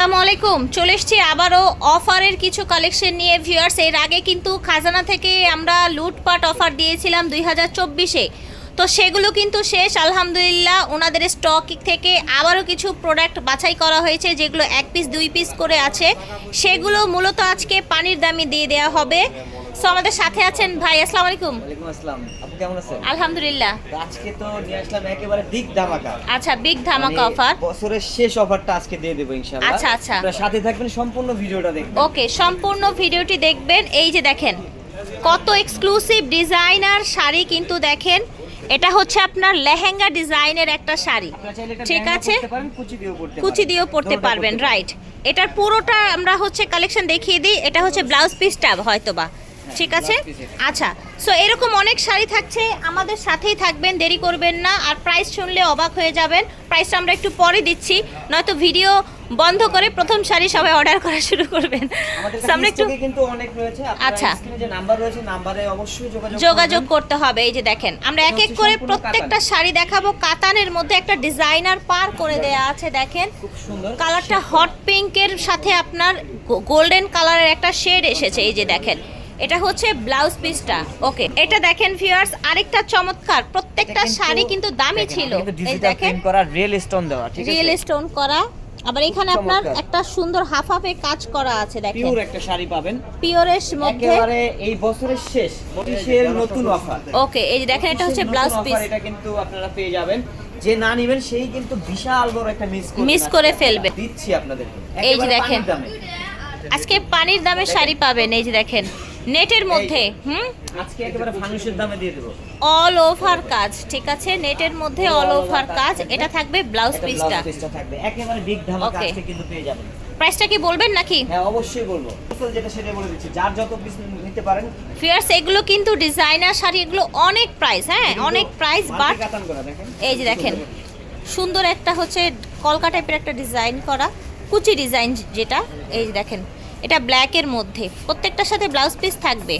আসসালামু আলাইকুম। চলে এসছি আবারও অফারের কিছু কালেকশন নিয়ে। ভিউয়ার্স, এর আগে কিন্তু খাজানা থেকে আমরা লুটপাট অফার দিয়েছিলাম দুই হাজার চব্বিশে। তো সেগুলো কিন্তু শেষ, আলহামদুলিল্লাহ। ওনাদের স্টক থেকে আবারও কিছু প্রোডাক্ট বাছাই করা হয়েছে, যেগুলো এক পিস দুই পিস করে আছে। সেগুলো মূলত আজকে পানির দামে দিয়ে দেওয়া হবে। সো আমাদের সাথে আছেন ভাই আসসালামু আলাইকুম। ওয়ালাইকুম আসসালাম। আপনি কেমন আছেন? আলহামদুলিল্লাহ। আজকে তো নিয়ে আসলাম একেবারে বিগ ধামাকা। আচ্ছা বিগ ধামাকা মানে অফার বছরের শেষ অফারটা আজকে দিয়ে দেবো ইনশাআল্লাহ। আচ্ছা, আচ্ছা। আপনারা সাথে থাকবেন সম্পূর্ণ ভিডিওটা দেখবেন। ওকে সম্পূর্ণ ভিডিওটি দেখবেন। এই যে দেখেন কত এক্সক্লুসিভ ডিজাইনার শাড়ি কিন্তু দেখেন। এটা হচ্ছে আপনার লেহেঙ্গা ডিজাইনের একটা শাড়ি। ঠিক আছে? কুচি দিয়েও পড়তে পারবেন রাইট এটার পুরোটা আমরা হচ্ছে কালেকশন দেখিয়ে দিই। এটা হচ্ছে ব্লাউজ পিসটা হয়তোবা। ঠিক আছে। আচ্ছা সো এরকম অনেক শাড়ি থাকছে আমাদের সাথেই থাকবেন দেরি করবেন না আর প্রাইস শুনলে অবাক হয়ে যাবেন। প্রাইসটা আমরা একটু পরে দিচ্ছি নয়তো ভিডিও বন্ধ করে প্রথম শাড়ি সবাই অর্ডার করা শুরু করবেন। একটু কিন্তু অনেক রয়েছে আচ্ছা। আচ্ছা যে নাম্বার রয়েছে নাম্বারে অবশ্যই যোগাযোগ যোগাযোগ করতে হবে এই যে দেখেন আমরা এক এক করে প্রত্যেকটা শাড়ি দেখাবো কাতানের মধ্যে একটা ডিজাইনার পার করে দেয়া আছে দেখেন। খুব সুন্দর। কালারটা হট পিঙ্কের সাথে আপনার গোল্ডেন কালারের একটা শেড এসেছে এই যে দেখেন। এটা হচ্ছে ব্লাউজ পিসটা। ওকে এটা দেখেন ভিউয়ার্স আরেকটা চমৎকার। প্রত্যেকটা শাড়ি কিন্তু দামি ছিল। এই দেখেন। করা রিয়েল স্টোন দেওয়া ঠিক আছে? রিয়েল স্টোন করা। আবার এখানে আপনার একটা সুন্দর হাফ হাফে কাজ করা আছে দেখেন। পিওর একটা শাড়ি পাবেন। পিওরের মধ্যে একেবারে এই বছরের শেষ পঁচিশের নতুন অফার ওকে এই যে দেখেন এটা হচ্ছে ব্লাউজ পিস এটা কিন্তু আপনারা পেয়ে যাবেন। যে না নেবেন সেই কিন্তু বিশাল বড় একটা মিস Miss করে ফেলবে। দিচ্ছি আপনাদের এই যে দেখেন। আজকে পানির দামে শাড়ি পাবেন এই যে দেখেন। নেটের মধ্যে হুম? আজকে একেবারে ফানুসের দামে দিয়ে দেবো। অল ওভার কাজ ঠিক আছে? নেটের মধ্যে অল ওভার কাজ এটা থাকবে ব্লাউজ পিসটা পিসটা থাকবে। একেবারে বিগ ধামাকা. আজকে কিন্তু পেয়ে যাবেন। প্রাইসটা কি বলবেন নাকি? হ্যাঁ অবশ্যই বলব। যেটা সেটা বলে দিচ্ছি। যার যত পিস নিতে পারেন ফিয়ার্স এগুলো কিন্তু ডিজাইনার শাড়ি এগুলো অনেক প্রাইস হ্যাঁ? অনেক প্রাইস বাট এই যে দেখেন সুন্দর একটা হচ্ছে কলকা টাইপের একটা ডিজাইন করা কুচি ডিজাইন যেটা এই যে দেখেন। এটা ব্ল্যাকের মধ্যে। প্রত্যেকটার সাথে ব্লাউজ পিস থাকবে।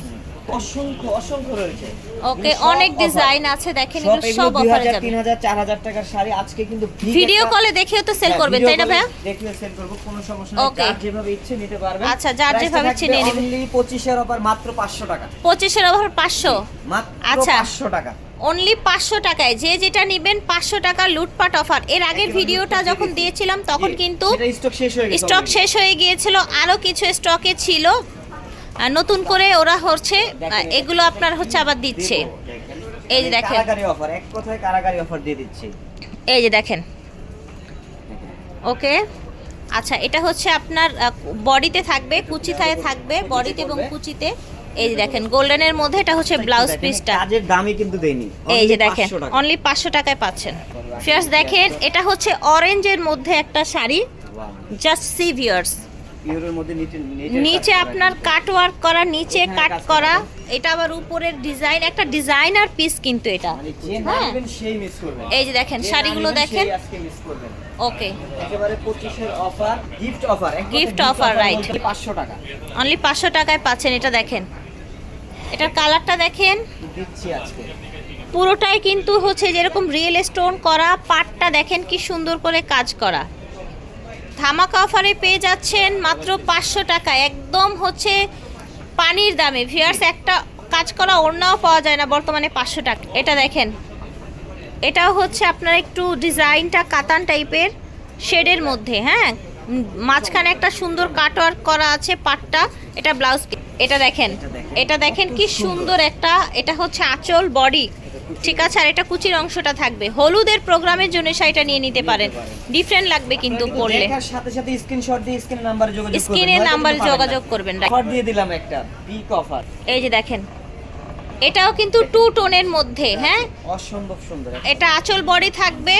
অসংখ্য অসংখ্য রয়েছে। ওকে অনেক ডিজাইন আছে দেখেন সব এগুলো সব অফারে 2000 যাবে। 3000 4000 টাকার শাড়ি আজকে কিন্তু ভিডিও কলে দেখেও তো সেল হ্যাঁ, করবেন তাই না call-এ দেখলে সেল করব কোনো সমস্যা নেই। যার যেভাবে ইচ্ছে নিতে পারবেন। আচ্ছা, যার যেভাবে ইচ্ছে নিয়ে নেবে। only 25 এর অফার মাত্র 500 টাকা। পঁচিশের ওভার পাঁচশো? মাত্র আচ্ছা। 500 টাকা। অনলি পাঁচশো টাকায়। যে যেটা নেবেন পাঁচশো টাকা লুটপাট অফার। এর আগের ভিডিওটা যখন দিয়েছিলাম তখন কিন্তু স্টক শেষ হয়ে গিয়েছিল আরও কিছু স্টকে ছিল। নতুন করে ওরা হচ্ছে এগুলো আপনার হচ্ছে আবার দিচ্ছে। এই যে দেখেন। অফার এক কথায় কারাগারি অফার দিয়ে দিচ্ছি। এই যে দেখেন। ওকে? আচ্ছা এটা হচ্ছে আপনার বডিতে থাকবে কুচিথায় থাকবে বডিতে এবং কুচিতে। এই যে দেখেন গোল্ডেনের মধ্যে এটা হচ্ছে ব্লাউজ পিসটা। কাজের দামই কিন্তু দেইনি এই যে দেখেন অনলি পাঁচশো টাকায় পাচ্ছেন। ফিয়ার্স দেখেন এটা হচ্ছে অরেঞ্জের মধ্যে একটা শাড়ি। জাস্ট সি ভিয়ার্স পিওরের মধ্যে নিচে নিচে আপনার কাট ওয়ার্ক করা নিচে কাট করা। এটা আবার উপরের ডিজাইন একটা ডিজাইনার পিস কিন্তু এটা। মানে হ্যাঁ। এই যে দেখেন শাড়িগুলো দেখেন। ওকে একেবারে 25 এর offer gift offer Gift offer, right. 500 টাকা। অনলি পাঁচশো টাকায় পাচ্ছেন এটা দেখেন। এটার কালারটা দেখেন। দিচ্ছি আজকে। পুরোটাই কিন্তু হচ্ছে যেরকম রিয়েল স্টোন করা পাটটা দেখেন কি সুন্দর করে কাজ করা। ধামাকা অফারে পেয়ে যাচ্ছেন মাত্র পাঁচশো টাকা। একদম হচ্ছে পানির দামে। ভিয়ার্স একটা কাজ করা, ওড়নাও পাওয়া যায় না বর্তমানে পাঁচশো টাকা। এটা দেখেন। এটাও হচ্ছে আপনার একটু ডিজাইনটা কাতান টাইপের, শেডের মধ্যে হ্যাঁ? মাঝখানে একটা সুন্দর কাটওয়ার্ক করা আছে পাটটা। এটা ব্লাউজ এটা দেখেন এটা দেখেন। কি সুন্দর। একটা এটা হচ্ছে আঁচল বডি। ঠিক আছে আর এটা কুচির অংশটা থাকবে। হলুদের প্রোগ্রামের জন্য শাড়িটা নিয়ে নিতে পারেন। ডিফারেন্ট লাগবে কিন্তু দেখার সাথে সাথে স্ক্রিনশট দিয়ে স্ক্রিন নাম্বারে যোগাযোগ করবেন। স্ক্রিনে নাম্বারে। যোগাযোগ করবেন অফার দিয়ে দিলাম একটা। পিক অফার এই যে দেখেন এটাও কিন্তু টু টোনের মধ্যে হ্যাঁ? অসম্ভব সুন্দর। এটা আঁচল বডি থাকবে।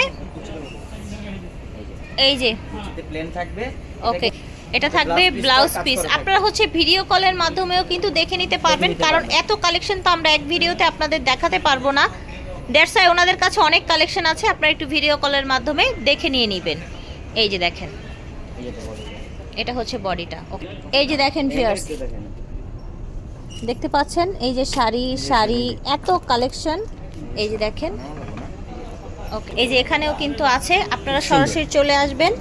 এই যে। প্লেন থাকবে। ওকে এটা থাকবে ব্লাউজ পিস আপনারা হচ্ছে ভিডিও কলের মাধ্যমেও কিন্তু দেখে নিতে পারবেন কারণ এত কালেকশন তো আমরা এক ভিডিওতে আপনাদের দেখাতে পারব না। দ্যাটস ওয়াই ওনাদের কাছে অনেক কালেকশন আছে আপনারা একটু ভিডিও কলের মাধ্যমে দেখে নিয়ে নেবেন। এই যে দেখেন। এটা হচ্ছে বডিটা। এই যে দেখেন ভিউয়ার্স দেখতে পাচ্ছেন? এই যে শাড়ি শাড়ি। এত কালেকশন এই যে দেখেন। ওকে এই যে এখানেও কিন্তু আছে। আপনারা সরাসরি চলে আসবেন।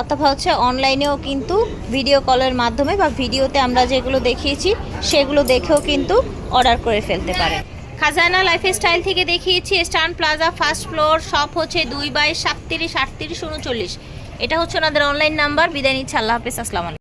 অথবা হচ্ছে অনলাইনেও কিন্তু ভিডিও কলের মাধ্যমে বা ভিডিওতে আমরা যেগুলো দেখিয়েছি, সেগুলো দেখেও কিন্তু অর্ডার করে ফেলতে পারে খাজানা লাইফস্টাইল থেকে দেখিয়েছি Stan plaza first floor shop হচ্ছে দুই বাই সাতত্রিশ, আটত্রিশ, উনচল্লিশ। এটা হচ্ছে ওনাদের অনলাইন নাম্বার বিদায় নিচ্ছে। আল্লাহ হাফিজ। আসসালামু